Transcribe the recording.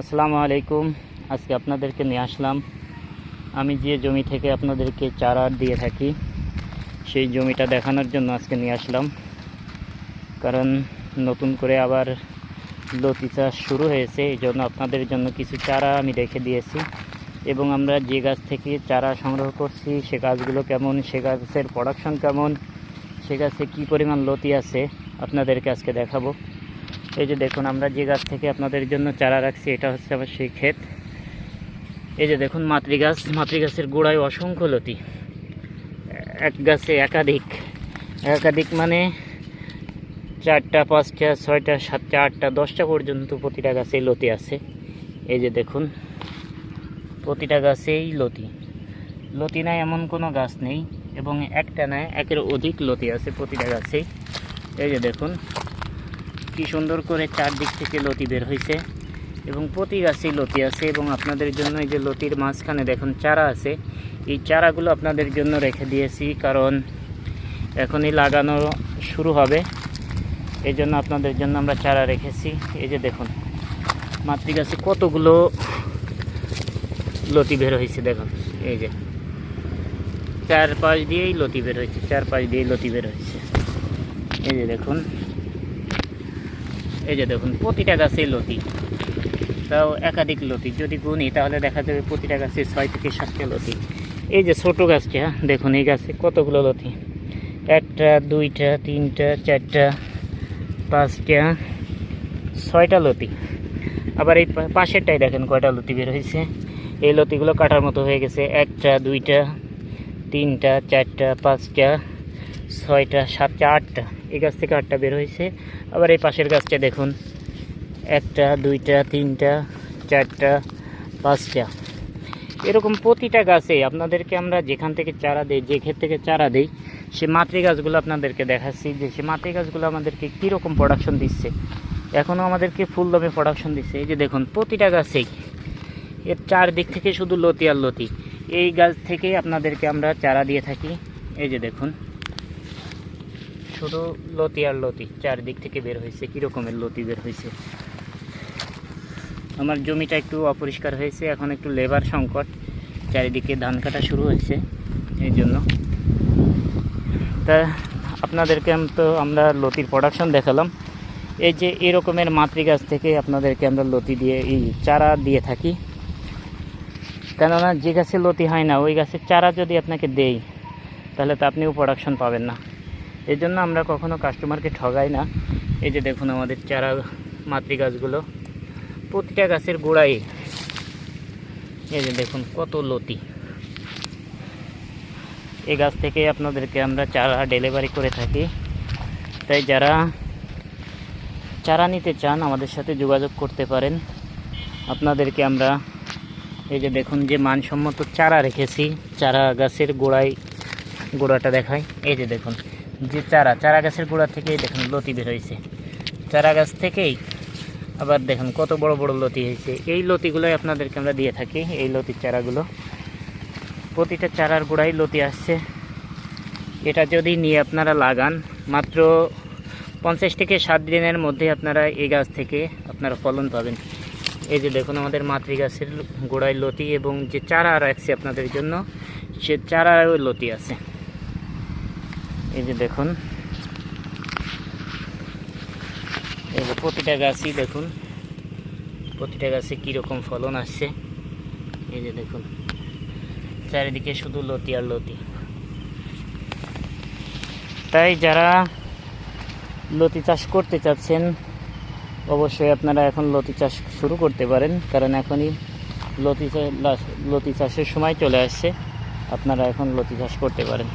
আসসালামু আলাইকুম। আজকে আপনাদেরকে নিয়ে আসলাম। আমি যে জমি থেকে আপনাদেরকে চারা দিয়ে থাকি, সেই জমিটা দেখানোর জন্য আজকে নিয়ে আসলাম। কারণ নতুন করে আবার লতি চাষ শুরু হয়েছে এই জন্য আপনাদের জন্য কিছু চারা আমি রেখে দিয়েছি। এবং আমরা যে গাছ থেকে চারা সংগ্রহ করছি, সে গাছগুলো কেমন, সে গাছের প্রোডাকশন কেমন, সে গাছে কী পরিমাণ লতি আছে, আপনাদেরকে আজকে দেখাবো। এই যে দেখুন, আমরা যে গাছ থেকে আপনাদের জন্য চারা রাখছি, এটা হচ্ছে আমার সেই ক্ষেত। এই যে দেখুন মাতৃ গাছ মাতৃ গাছের গোড়ায় অসংখ্য লতি। এক গাছে একাধিক। একাধিক মানে চারটা, পাঁচটা, ছয়টা, সাতটা, আটটা, দশটা পর্যন্ত প্রতিটা গাছেই লতি আছে। এই যে দেখুন, প্রতিটা গাছেই লতি। লতি নাই এমন কোনো গাছ নেই, এবং একটা নয় একের অধিক লতি আছে প্রতিটা গাছেই। এই যে দেখুন কি সুন্দর করে চারদিক থেকে লতি বের হয়েছে এবং প্রতি গাছেই লতি আছে এবং আপনাদের জন্য এই যে লতির মাঝখানে দেখুন চারা আছে। এই চারাগুলো আপনাদের জন্য রেখে দিয়েছি কারণ এখনই লাগানো শুরু হবে। এই জন্য আপনাদের জন্য আমরা চারা রেখেছি। এই যে দেখুন, মাতৃ গাছে কতগুলো লতি বের হয়েছে দেখুন। এই যে চার পাশ দিয়েই লতি বের হয়েছে চার পাশ দিয়েই লতি বের হয়েছে এই যে দেখুন এই যে দেখুন, প্রতিটা গাছেই লতি। তাও একাধিক লতি। যদি গুনি, তাহলে দেখা যাবে প্রতিটা গাছে ছয় থেকে সাতটা লতি। এই যে ছোট গাছটা, দেখুন, এই গাছে কতগুলো লতি? একটা, দুইটা, তিনটা, চারটা, পাঁচটা, ছয়টা লতি। আবার এই পাশেরটাই দেখেন কয়টা লতি বের হয়েছে। এই লতিগুলো কাটার মতো হয়ে গেছে। একটা, দুইটা, তিনটা, চারটা, পাঁচটা ছয়টা, সাতটা, আটটা। এই গাছ থেকে আটটা বের হয়েছে। আবার এই পাশের গাছটা দেখুন। একটা, দুইটা, তিনটা, চারটা, পাঁচটা। এরকম প্রতিটা গাছে আপনাদেরকে আমরা যেখান থেকে চারা দিই, যে ক্ষেত থেকে চারা দিই, সে মাতৃ গাছগুলো আপনাদেরকে দেখাচ্ছি যে সে মাতৃ গাছগুলো আমাদেরকে কীরকম প্রোডাকশন দিচ্ছে। এখনও আমাদেরকে ফুল দমে প্রোডাকশন দিচ্ছে। এই যে দেখুন, প্রতিটা গাছেই। এর চারদিক থেকে শুধু লতি আর লতি। এই গাছ থেকেই আপনাদেরকে আমরা চারা দিয়ে থাকি। এই যে দেখুন। শুধু লতি আর লতি, চারদিক থেকে বের হয়েছে, কী রকমের লতি বের হয়েছে? আমার জমিটা একটু অপরিষ্কার হয়েছে, এখন একটু লেবার সংকট, চারিদিকে ধান কাটা শুরু হয়েছে, এই জন্য। তা আপনাদেরকে তো আমরা লতির প্রোডাকশন দেখালাম। এই যে এরকমের মাতৃ গাছ থেকে আপনাদেরকে আমরা লতি দিয়ে, এই চারা দিয়ে থাকি। কেননা যে গাছে লতি হয় না, ওই গাছের চারা যদি আপনাকে দেই, তাহলে তো আপনিও প্রোডাকশন পাবেন না। এই জন্য আমরা কখনো কাস্টমারকে ঠগাই না। এই যে দেখুন আমাদের চারা মাতৃ গাছগুলো। প্রতিটা গাছের গোড়ায় এই যে দেখুন কত লতি। এই গাছ থেকে আপনাদেরকে আমরা চারা ডেলিভারি করে থাকি। তাই যারা চারা নিতে চান, আমাদের সাথে যোগাযোগ করতে পারেন। আপনাদেরকে আমরা এই যে দেখুন যে মানসম্মত চারা রেখেছি, চারা গাছের গোড়ায় গোড়াটা দেখায় এই যে দেখুন। যে চারা চারা গাছের গোড়া থেকেই দেখুন লতি বের হয়েছে। চারা গাছ থেকেই আবার দেখুন কত বড় বড় লতি হয়েছে। এই লতিগুলোই আপনাদেরকে আমরা দিয়ে থাকি, এই লতির চারাগুলো। প্রতিটা চারার গোড়ায় লতি আসছে। এটা যদি নিয়ে আপনারা লাগান, মাত্র পঞ্চাশ থেকে ষাট দিনের মধ্যে আপনারা এই গাছ থেকে আপনারা ফলন পাবেন। এই যে দেখুন আমাদের মাতৃ গাছের গোড়ায় লতি এবং যে চারা রাখছে আপনাদের জন্য, সে চারারও লতি আছে। এই যে দেখুন। এই যে প্রতিটা গাছই দেখুন, প্রতিটা গাছে কীরকম ফলন আসছে। এই যে দেখুন, চারিদিকে শুধু লতি আর লতি। তাই যারা লতি চাষ করতে চাচ্ছেন, অবশ্যই আপনারা এখন লতি চাষ শুরু করতে পারেন, কারণ এখনই লতি লতি চাষের সময় চলে আসছে। আপনারা এখন লতি চাষ করতে পারেন।